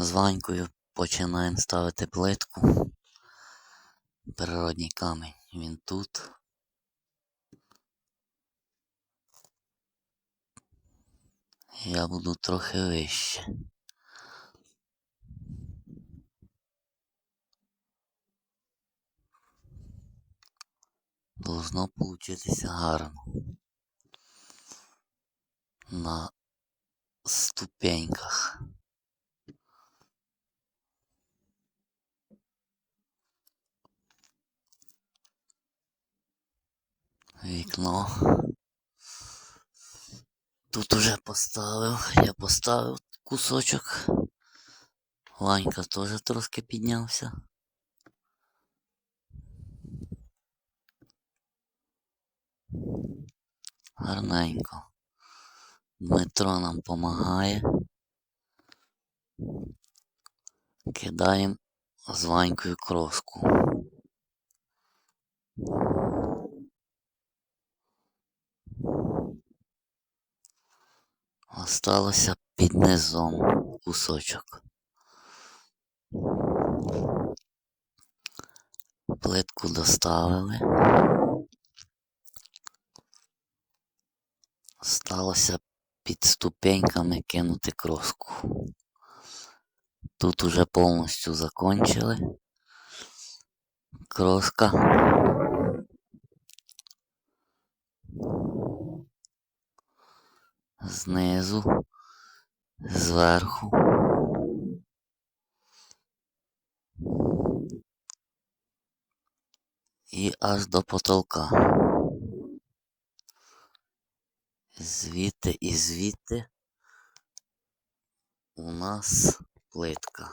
З Ванькою починаємо ставити плитку. Природній камінь. Він тут. Я буду трохи вище. Должно получитися гарно. На ступеньках. Вікно. Тут уже поставив, я поставив кусочок. Ванька теж трошки піднявся. Гарненько. Дмитро нам допомагає. Кидаємо з Ванькою кроску. Осталося під низом кусочок. Плитку доставили. Сталося під ступеньками кинути кроску. Тут уже повністю закончили. Кроска. Знизу, зверху. І аж до потолка. Звідти і звідти у нас плитка.